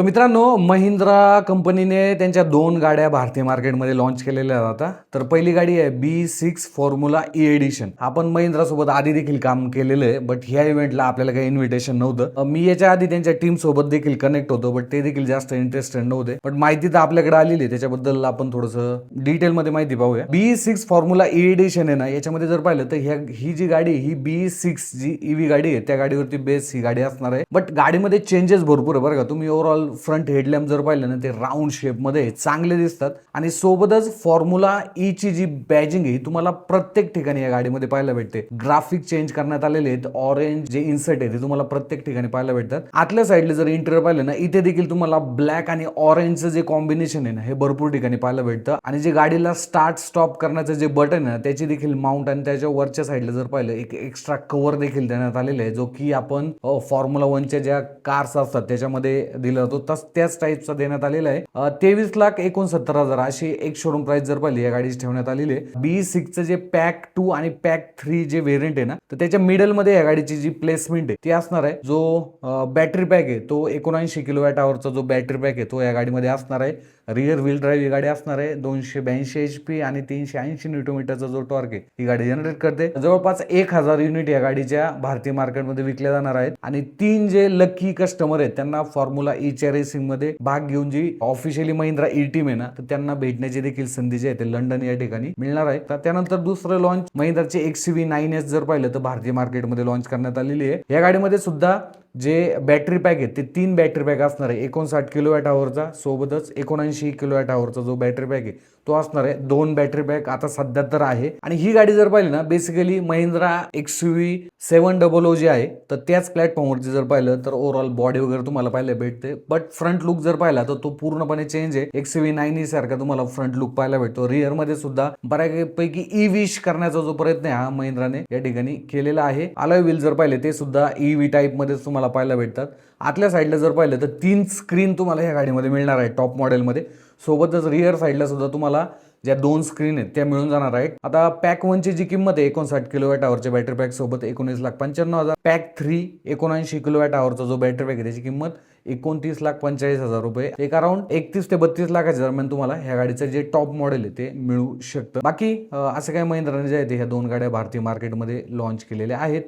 तर मित्रांनो महिंद्रा कंपनीने त्यांच्या दोन गाड्या भारतीय मार्केटमध्ये लॉन्च केलेल्या आता तर पहिली गाडी आहे B six formula E edition आपण महिंद्रा सोबत आधी देखील काम केलेलं आहे बट ह्या इव्हेंटला आपल्याला काही इन्व्हिटेशन नव्हतं. मी याच्या आधी त्यांच्या टीम सोबत देखील कनेक्ट होतो बट ते देखील जास्त इंटरेस्टेड नव्हते. बट माहिती तर आपल्याकडे आलेली आहे त्याच्याबद्दल आपण थोडंसं डिटेलमध्ये माहिती पाहूया. B six formula E edition आहे ना याच्यामध्ये जर पाहिलं तर ह्या ही जी गाडी ही बी सिक्स जी ईव्ही गाडी आहे त्या गाडीवरती बेस ही गाडी असणार आहे. बट गाडीमध्ये चेंजेस भरपूर आहे बरं का. तुम्ही ओव्हरऑल फ्रंट हेडलॅम्प जर पाहिलं ना ते राऊंड शेपमध्ये चांगले दिसतात. आणि सोबतच फॉर्म्युला ई e ची जी बॅजिंग आहे ही तुम्हाला प्रत्येक ठिकाणी या गाडीमध्ये पाहायला भेटते. ग्राफिक चेंज करण्यात आलेले आहेत. ऑरेंज जे इन्सर्ट आहे ते तुम्हाला प्रत्येक ठिकाणी पाहायला भेटतात. आतल्या साईडला जर इंटेरियर पाहिलं ना इथे देखील तुम्हाला ब्लॅक आणि ऑरेंजचं जे कॉम्बिनेशन आहे ना हे भरपूर ठिकाणी पाहायला भेटतं. आणि जे गाडीला स्टार्ट स्टॉप करण्याचं जे बटन आहे ना त्याची देखील माउंट आणि त्याच्या वरच्या साईडला जर पाहिलं एक एक्स्ट्रा कव्हर देखील देण्यात आलेलं आहे जो की आपण फॉर्म्युला वनच्या ज्या कार्स असतात त्याच्यामध्ये दिला जातो. तस त्याच टाईपचा देण्यात आलेला आहे. तेवीस लाख एकोणसत्तर हजार अशी एक शोरूम प्राइस जर पाहिली या गाडीची ठेवण्यात आलेली आहे. बी सिक्सचं जे पॅक टू आणि पॅक थ्री जे व्हेरियंट आहे ना तर त्याच्या मिडलमध्ये या गाडीची जी प्लेसमेंट आहे ती असणार आहे. जो बॅटरी पॅक आहे तो एकोणऐंशी किलोवॅट आवरचा जो बॅटरी पॅक आहे तो या गाडीमध्ये असणार आहे. रिअर व्हील ड्राईव्ह ही गाडी असणार आहे. दोनशे ब्याऐंशी एच पी आणि तीनशे ऐंशी न्यूटोमीटरचा जो टॉर्क आहे ही गाडी जनरेट करते. जवळपास एक हजार युनिट या गाडीच्या भारतीय मार्केटमध्ये विकल्या जाणार आहेत. आणि तीन जे लकी कस्टमर आहेत त्यांना फॉर्म्युला ई e रेसिंगमध्ये भाग घेऊन जी officially Mahindra e E team आहे ना तर त्यांना भेटण्याची देखील संधी जी आहे ते लंडन या ठिकाणी मिळणार आहे. तर त्यानंतर दुसरं लॉन्च महिंद्राचे एक्स व्ही नाईन एस जर पाहिलं तर भारतीय मार्केटमध्ये लॉन्च करण्यात आलेली आहे. या गाडीमध्ये सुद्धा जे बॅटरी पॅक आहे ते तीन बॅटरी पॅक असणार आहे. एकोणसाठ किलो वॅट आवरचा सोबतच एकोणऐंशी किलो वॅट आवरचा जो बॅटरी पॅक आहे तो असणार आहे. दोन बॅटरी पॅक आता सध्या तर आहे. आणि ही गाडी जर पाहिली ना basically Mahindra X V seven double O जी आहे. तर त्याच प्लॅटफॉर्मवरती जर पाहिलं तर ओव्हरऑल बॉडी वगैरे तुम्हाला पाहायला भेटते. बट फ्रंट लुक जर पाहिला तर तो पूर्णपणे चेंज आहे. एक्स व्ही नाईन ई सारखा तुम्हाला फ्रंट लुक पाहायला भेटतो. रिअरमध्ये सुद्धा बऱ्यापैकी ई विश करण्याचा जो प्रयत्न आहे हा महिंद्राने या ठिकाणी केलेला आहे. अलॉय व्हील जर पाहिले ते सुद्धा ई व्ही टाईपमध्ये तुम्हाला पाहायला भेटतात. आतल्या साईडला जर पाहिलं तर तीन स्क्रीन तुम्हाला ह्या गाडीमध्ये मिळणार आहे टॉप मॉडेलमध्ये सोबतच रिअर साईडला सुद्धा तुम्हाला ज्या दोन स्क्रीन आहेत त्या मिळून जाणार आहेत. आता पॅक वनची जी किंमत आहे एकोणसाठ किलोवॅट आवरच्या बॅटरी पॅक सोबत एकोणीस लाख पंच्याण्णव हजार. पॅक थ्री एकोणऐंशी किलोवॅट आवरचा जो बॅटरी पॅक आहे त्याची किंमत एकोणतीस लाख पंचेचाळीस हजार रुपये. एक अराउंड एकतीस ते बत्तीस लाखाच्या दरम्यान तुम्हाला ह्या गाडीचं जे टॉप मॉडेल आहे ते मिळू शकतं. बाकी असं काही महिंद्राने जे आहे ते ह्या दोन गाड्या भारतीय मार्केटमध्ये लॉन्च केलेल्या आहेत.